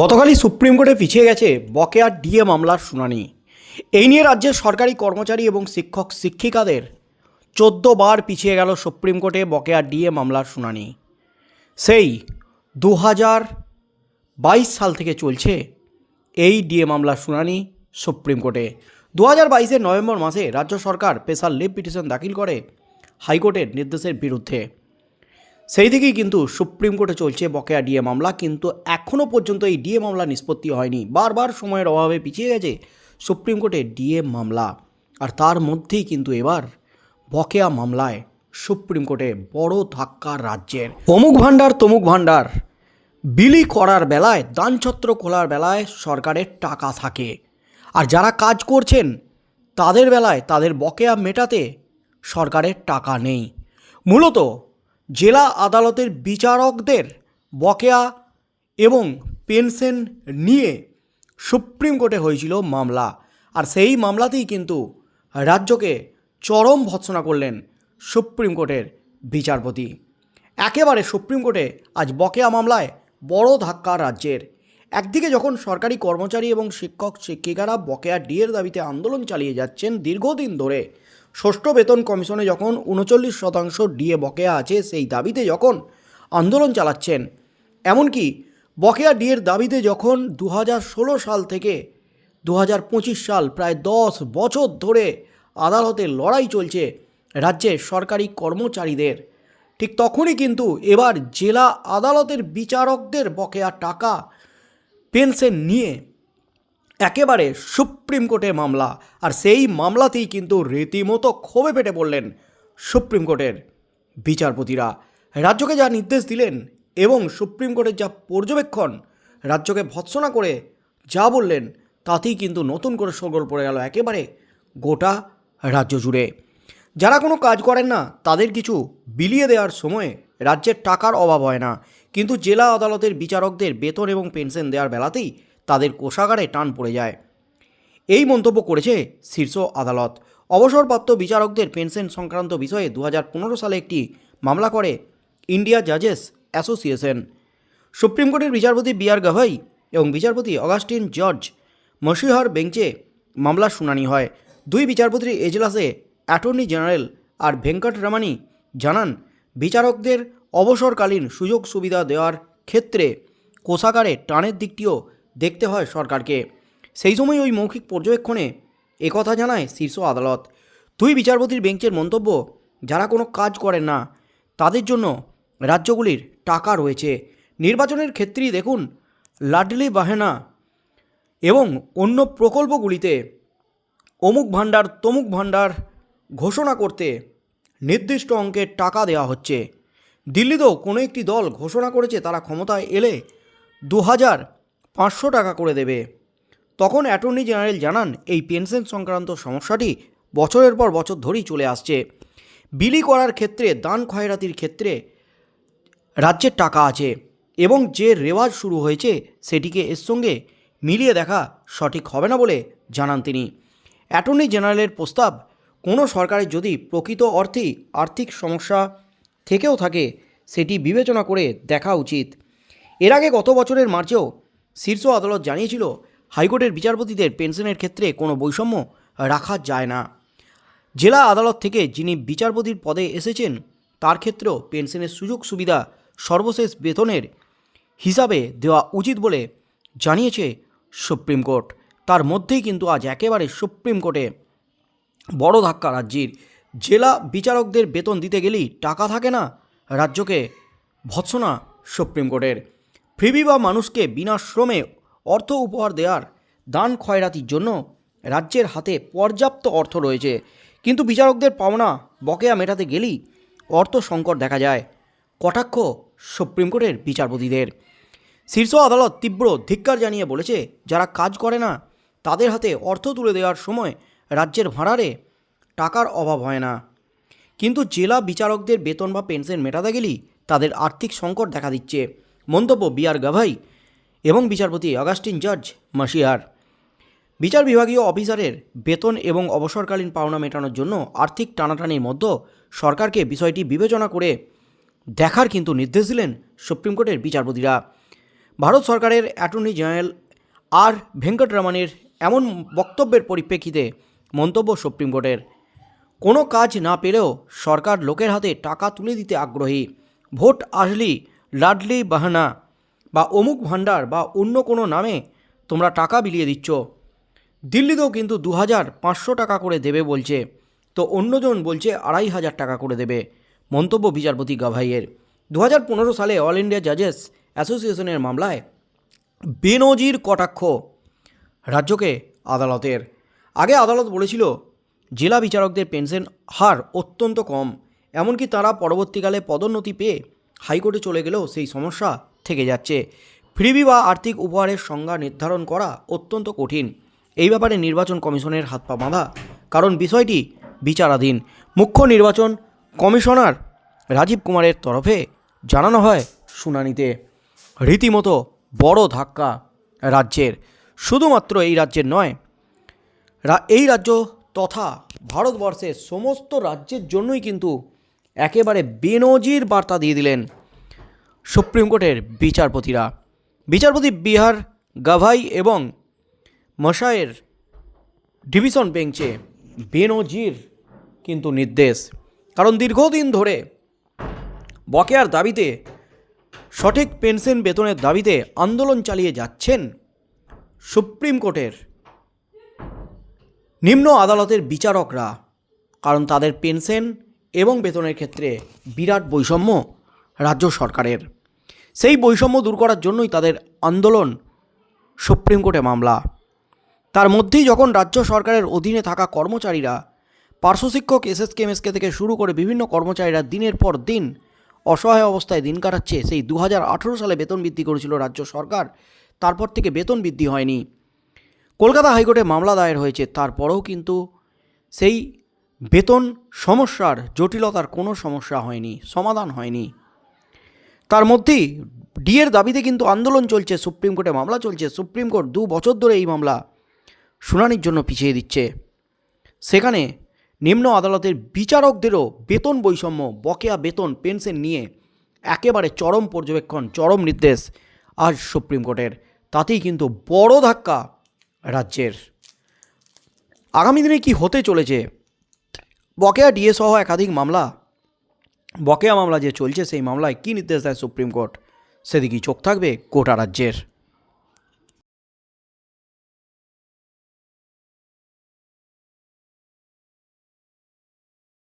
গতকালই সুপ্রিম কোর্টে পিছিয়ে গেছে বকেয়া ডিএ মামলার শুনানি। এই নিয়ে রাজ্যের সরকারি কর্মচারী এবং শিক্ষক শিক্ষিকাদের চোদ্দ বার পিছিয়ে গেল সুপ্রিম কোর্টে বকেয়া ডিএ মামলার শুনানি। সেই দু বাইশ সাল থেকে চলছে এই ডিএ মামলার শুনানি সুপ্রিম কোর্টে। দু হাজার বাইশের নভেম্বর মাসে রাজ্য সরকার স্পেশাল লিভ পিটিশন দাখিল করে হাইকোর্টের নির্দেশের বিরুদ্ধে। সেই থেকেই কিন্তু সুপ্রিম কোর্টে চলছে বকেয়া ডিএ মামলা, কিন্তু এখনও পর্যন্ত এই ডিএ মামলা নিষ্পত্তি হয়নি। বারবার সময়ের অভাবে পিছিয়ে গেছে সুপ্রিম কোর্টে ডিএ মামলা। আর তার মধ্যেই কিন্তু এবার বকেয়া মামলায় সুপ্রিম কোর্টে বড় ধাক্কা রাজ্যের। অমুক ভাণ্ডার, তমুক ভাণ্ডার। বিলি করার বেলায়, দানছত্র খোলার বেলায় সরকারের টাকা থাকে। আর যারা কাজ করছেন, তাদের বেলায় তাদের বকেয়া মেটাতে সরকারের টাকা নেই। মূলত জেলা আদালতের বিচারকদের বকেয়া এবং পেনশন নিয়ে সুপ্রিম কোর্টে হয়েছিল মামলা। আর সেই মামলাতেই কিন্তু রাজ্যকে চরম ভৎসনা করলেন সুপ্রিম কোর্টের বিচারপতি। একেবারে সুপ্রিম কোর্টে আজ বকেয়া মামলায় বড় ধাক্কা রাজ্যের। একদিকে যখন সরকারি কর্মচারী এবং শিক্ষক শিক্ষিকারা বকেয়া ডিএর দাবিতে আন্দোলন চালিয়ে যাচ্ছেন দীর্ঘদিন ধরে ষষ্ঠ বেতন কমিশনে যখন উনচল্লিশ শতাংশ ডিএ বকেয়া আছে, সেই দাবিতে যখন আন্দোলন চালাচ্ছেন, এমনকি বকেয়া ডিএর দাবিতে যখন দু সাল থেকে দু হাজার পঁচিশ সাল প্রায় দশ বছর ধরে আদালতে লড়াই চলছে রাজ্যের সরকারি কর্মচারীদের, ঠিক তখনই কিন্তু এবার জেলা আদালতের বিচারকদের বকেয়া টাকা পেনশন নিয়ে একেবারে সুপ্রিম কোর্টে মামলা। আর সেই মামলাতেই কিন্তু রীতিমতো ক্ষোভে পেটে পড়লেন সুপ্রিম কোর্টের বিচারপতিরা। রাজ্যকে যা নির্দেশ দিলেন এবং সুপ্রিম কোর্টের যা পর্যবেক্ষণ, রাজ্যকে ভৎসনা করে যা বললেন, তাতেই কিন্তু নতুন করে সরগোল পড়ে গেল একেবারে গোটা রাজ্য জুড়ে। যারা কোনো কাজ করেন না, তাদের কিছু বিলিয়ে দেওয়ার সময়ে রাজ্যের টাকার অভাব হয় না। কিন্তু জেলা আদালতের বিচারকদের বেতন এবং পেনশন দেওয়ার বেলাতেই তাদের কোষাগারে টান পড়ে যায়। এই মন্তব্য করেছে শীর্ষ আদালত। অবসরপ্রাপ্ত বিচারকদের পেনশন সংক্রান্ত বিষয়ে দু হাজার পনেরো সালে একটি মামলা করে ইন্ডিয়া জাজেস অ্যাসোসিয়েশন। সুপ্রিম কোর্টের বিচারপতি বি আর গাভাই এবং বিচারপতি অগাস্টিন জর্জ মসিহার বেঞ্চে মামলার শুনানি হয়। দুই বিচারপতির এজলাসে attorney general R Venkat Ramani জানান, বিচারকদের অবসরকালীন সুযোগ সুবিধা দেওয়ার ক্ষেত্রে কোষাগারে টানের দিকটিও দেখতে হয় সরকারকে। সেই সময় ওই মৌখিক পর্যবেক্ষণে একথা জানায় শীর্ষ আদালত। দুই বিচারপতির বেঞ্চের মন্তব্য, যারা কোনো কাজ করেন না, তাদের জন্য রাজ্যগুলির টাকা রয়েছে। নির্বাচনের ক্ষেত্রেই দেখুন, লাডলি বাহেনা এবং অন্য প্রকল্পগুলিতে অমুক ভাণ্ডার, তমুক ভাণ্ডার ঘোষণা করতে নির্দিষ্ট অঙ্কের টাকা দেওয়া হচ্ছে। দিল্লিতেও কোনো একটি দল ঘোষণা করেছে, তারা ক্ষমতায় এলে দু হাজার পাঁচশো টাকা করে দেবে। তখন অ্যাটর্নি জেনারেল জানান, এই পেনশন সংক্রান্ত সমস্যাটি বছরের পর বছর ধরেই চলে আসছে। বিলি করার ক্ষেত্রে, দান খয়রাতির ক্ষেত্রে রাজ্যের টাকা আছে এবং যে রেওয়াজ শুরু হয়েছে সেটিকে এর সঙ্গে মিলিয়ে দেখা সঠিক হবে না বলে জানান তিনি। অ্যাটর্নি জেনারেলের প্রস্তাব, কোনো সরকারের যদি প্রকৃত অর্থেই আর্থিক সমস্যা থেকেও থাকে, সেটি বিবেচনা করে দেখা উচিত। এর আগে গত বছরের মার্চেও শীর্ষ আদালত জানিয়েছিল, হাইকোর্টের বিচারপতিদের পেনশনের ক্ষেত্রে কোনো বৈষম্য রাখা যায় না। জেলা আদালত থেকে যিনি বিচারপতির পদে এসেছেন, তার ক্ষেত্রেও পেনশনের সুযোগ সুবিধা সর্বশেষ বেতনের হিসাবে দেওয়া উচিত বলে জানিয়েছে সুপ্রিম কোর্ট। তার মধ্যেই কিন্তু আজ একেবারে সুপ্রিম কোর্টে বড় ধাক্কা রাজ্যের। জেলা বিচারকদের বেতন দিতে গেলেই টাকা থাকে না, রাজ্যকে ভৎসনা সুপ্রিম কোর্টের। ফ্রিবি বা মানুষকে বিনা শ্রমে অর্থ উপহার দেওয়ার দান খয়রাতির জন্য রাজ্যের হাতে পর্যাপ্ত অর্থ রয়েছে। কিন্তু বিচারকদের পাওনা বকেয়া মেটাতে গেলেই অর্থ সংকট দেখা যায়, কটাক্ষ সুপ্রিম কোর্টের বিচারপতিদের। শীর্ষ আদালত তীব্র ধিক্কার জানিয়ে বলেছে, যারা কাজ করে না, তাদের হাতে অর্থ তুলে দেওয়ার সময় রাজ্যের ভাড়ারে টাকার অভাব হয় না। কিন্তু জেলা বিচারকদের বেতন বা পেনশন মেটাতে গেলেই তাদের আর্থিক সংকট দেখা দিচ্ছে। মন্তব্য বি আর গাভাই এবং বিচারপতি অগাস্টিন জর্জ মাসিহার বিচার বিভাগীয় অফিসারের বেতন এবং অবসরকালীন পাওনা মেটানোর জন্য আর্থিক টানাটানির মধ্যে সরকারকে বিষয়টি বিবেচনা করে দেখার কিন্তু নির্দেশ দিলেন সুপ্রিম কোর্টের বিচারপতিরা। ভারত সরকারের অ্যাটর্নি জেনারেল আর ভেঙ্কটরমণের এমন বক্তব্যের পরিপ্রেক্ষিতে মন্তব্য সুপ্রিম কোর্টের। কোনো কাজ না পেলেও সরকার লোকের হাতে টাকা তুলে দিতে আগ্রহী। ভোট আসলি লাডলি বাহানা বা অমুক ভাণ্ডার বা অন্য কোনো নামে তোমরা টাকা বিলিয়ে দিচ্ছ। দিল্লিতেও কিন্তু দু হাজার পাঁচশো টাকা করে দেবে বলছে। তো অন্যজন বলছে আড়াই হাজার টাকা করে দেবে, মন্তব্য বিচারপতি গাভাইয়ের। দু হাজার পনেরো সালে অল ইন্ডিয়া জাজেস অ্যাসোসিয়েশনের মামলায় বেনজির কটাক্ষ রাজ্যকে আদালতের। আগে আদালত বলেছিল, জেলা বিচারকদের পেনশন হার অত্যন্ত কম, এমনকি তারা পরবর্তীকালে পদোন্নতি পেয়ে হাইকোর্টে চলে গেলেও সেই সমস্যা থেকে যাচ্ছে। ফ্রিবি বা আর্থিক উপহারের সংজ্ঞা নির্ধারণ করা অত্যন্ত কঠিন। এই ব্যাপারে নির্বাচন কমিশনের হাত পা বাঁধা। কারণ বিষয়টি বিচারাধীন। মুখ্য নির্বাচন কমিশনার রাজীব কুমারের তরফে জানানো হয় শুনানিতে। রীতিমতো বড় ধাক্কা রাজ্যের। শুধুমাত্র এই রাজ্যের নয় এই রাজ্য তথা ভারতবর্ষের সমস্ত রাজ্যের জন্যই কিন্তু একেবারে বেনজির বার্তা দিয়ে দিলেন সুপ্রিম কোর্টের বিচারপতিরা। বিচারপতি বিহার গাভাই এবং মশায়ের ডিভিশন বেঞ্চে বেনজির কিন্তু নির্দেশ। কারণ দীর্ঘদিন ধরে বকেয়ার দাবিতে, সঠিক পেনশন বেতনের দাবিতে আন্দোলন চালিয়ে যাচ্ছেন সুপ্রিম কোর্টের নিম্ন আদালতের বিচারকরা। কারণ তাদের পেনশন এবং বেতনের ক্ষেত্রে বিরাট বৈষম্য রাজ্য সরকারের। সেই বৈষম্য দূর করার জন্যই তাদের আন্দোলন সুপ্রিম কোর্টে মামলা। তার মধ্যেই যখন রাজ্য সরকারের অধীনে থাকা কর্মচারীরা পার্শ্বশিক্ষক এসএসকে, এমএসকে থেকে শুরু করে বিভিন্ন কর্মচারীরা দিনের পর দিন অসহায় অবস্থায় দিন কাটাচ্ছে, সেই দু হাজার আঠেরো সালে বেতন বৃদ্ধি করেছিল রাজ্য সরকার। তারপর থেকে বেতন বৃদ্ধি হয়নি। কলকাতা হাইকোর্টে মামলা দায়ের হয়েছে, তারপরেও কিন্তু সেই বেতন সমস্যার জটিলতার কোনো সমস্যা হয়নি, সমাধান হয়নি। তার মধ্যেই ডিএর দাবিতে কিন্তু আন্দোলন চলছে, সুপ্রিম কোর্টে মামলা চলছে, সুপ্রিম কোর্ট দু বছর ধরে এই মামলা শুনানির জন্য পিছিয়ে দিচ্ছে। সেখানে নিম্ন আদালতের বিচারকদেরও বেতন বৈষম্য, বকেয়া বেতন, পেনশন নিয়ে একেবারে চরম পর্যবেক্ষণ, চরম নির্দেশ আজ সুপ্রিম কোর্টের। তাতেই কিন্তু বড় ধাক্কা রাজ্যের। আগামী দিনে কি হতে চলেছে? বকেয়া ডিএ সহ একাধিক মামলা। বকেয়া মামলা যে চলছে, সেই মামলায় কী নির্দেশ দেয় সুপ্রিম কোর্ট সেদিকেই চোখ থাকবে গোটা রাজ্যের।